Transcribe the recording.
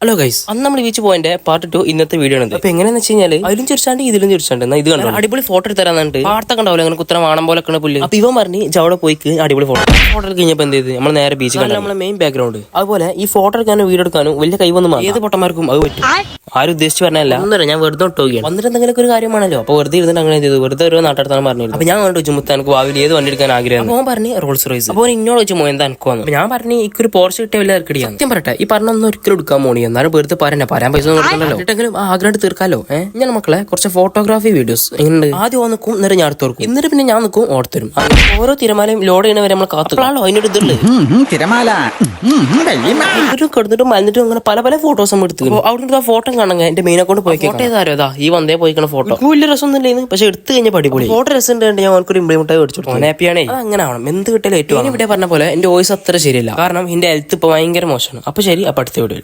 Hello guys അന്ന് നമ്മൾ beach പോയിന്റെ പാർട്ട് ടു ഇന്നത്തെ വീഡിയോ ആണ് അപ്പൊ എങ്ങനെയാന്ന് വെച്ച് കഴിഞ്ഞാൽ അതിലും ചിരിച്ചാണ്ട് ഇതിലും ചിരിച്ചാണ്ട്. എന്നാ ഇത് കണ്ടു? അടിപൊളി ഫോട്ടോ എടുത്ത് തരാന്നുണ്ട് വാർത്ത കണ്ടാവില്ല അങ്ങനെ കുത്തരം വാണം പോലെ ഒക്കെ പുല്ല്. അപ്പൊ ഇവൻ പറഞ്ഞ് അവിടെ പോയിക്ക് അടിപൊളി ഫോട്ടോ ഫോട്ടോ എടുത്ത് കഴിഞ്ഞപ്പോ എന്ത് ചെയ്ത്? നമ്മൾ നേരെ ബീച്ച് കണ്ടു നമ്മളെ മെയിൻ ബാക്ക്ഗ്രൗണ്ട് അതുപോലെ ഈ ഫോട്ടോ എടുക്കാനും വീഡിയോ എടുക്കാനും വലിയ കൈവന്ന് ഏത് പൊട്ടന്മാർക്കും അത് പറ്റും. ആരും? ഉദ്ദേശിച്ച് പറഞ്ഞല്ല ഒന്നര ഞാൻ വെറുതെ ഒട്ടുകയാണ് വന്നിട്ട് എന്തെങ്കിലും ഒരു കാര്യമാണല്ലോ. അപ്പൊ വെറുതെ ഇരുന്നിട്ട് അങ്ങനെ ചെയ്തു? വെറുതെ ഒരു നാട്ടെടുത്താണ് പറഞ്ഞത് അപ്പൊ ഞാൻ കണ്ടു ചുമത്താൻ എനിക്ക് ഭാവിയിൽ ഏത് വണ്ടി എടുക്കാൻ ആഗ്രഹം? അപ്പൊ അവൻ പറഞ്ഞ് റോൾസ് റോയ്സ് അപ്പോൾ ഇന്നോട് വെച്ച് മോയെന്താ എന്താ എനിക്ക് അപ്പൊ ഞാൻ പറഞ്ഞു ഇക്കൊരു പോർച്ച് കിട്ടിയ വലിയ തിരക്കടിയാണ് സത്യം പറയട്ടെ ഈ പറഞ്ഞൊന്നും ഒരിക്കലും എടുക്കാൻ പോണി എന്നാലും വെറുതെ പറയാൻ പറയാൻ പൈസ കൊടുക്കണല്ലോ എന്നിട്ടെങ്കിലും ആ ആഗ്രഹം തീർക്കാലോ ഏഹ് ഞാൻ മക്കളെ കുറച്ച് ഫോട്ടോഗ്രാഫി വീഡിയോസ് എങ്ങനെയുണ്ട് ആദ്യം ഒന്ന് നിൽക്കും എന്നിട്ട് ഞാൻ അടുത്ത് കൊടുക്കും. എന്നിട്ട് പിന്നെ ഞാൻ നിൽക്കും ഓർത്തരും ഓരോ തിരമാലയും ലോഡ് ചെയ്യണ വരെ നമ്മൾ കാത്തുകളാണോ അതിനൊരു ഉം, തിരമാല. ഒരു കിടന്നിട്ടും മലന്നിട്ടും അങ്ങനെ പല പല ഫോട്ടോസ് നമ്മൾ എടുത്തു അവിടെ ആ ഫോട്ടോ കാണാൻ എന്റെ മെയിൻ അക്കൗണ്ട് പോയി ഫോട്ടോ ഏതാരോ അതാ ഈ വന്നേ പോയിക്കണ ഫോട്ടോ വലിയ രസമൊന്നും ഇല്ലെന്ന് പക്ഷെ എടുത്തു കഴിഞ്ഞാൽ പടിപൊളി ഫോട്ടോ രസം ഉണ്ട് ഞാൻ അവനക്കൊരു ഇംപ്ലിമെന്റ് മേടിച്ചു കൊടുത്തു ഹാപ്പിയാണേ. അങ്ങനെ ആവണം. എന്ത് കിട്ടിയാലും ഏറ്റവും ഇവിടെ പറഞ്ഞ പോലെ എന്റെ വോയിസ് അത്ര ശരിയല്ല. കാരണം എന്റെ ഹെൽത്ത് ഇപ്പൊ ഭയങ്കര മോശമാണ്. അപ്പൊ ശരി അപ്പൊ അടുത്ത വീഡിയോ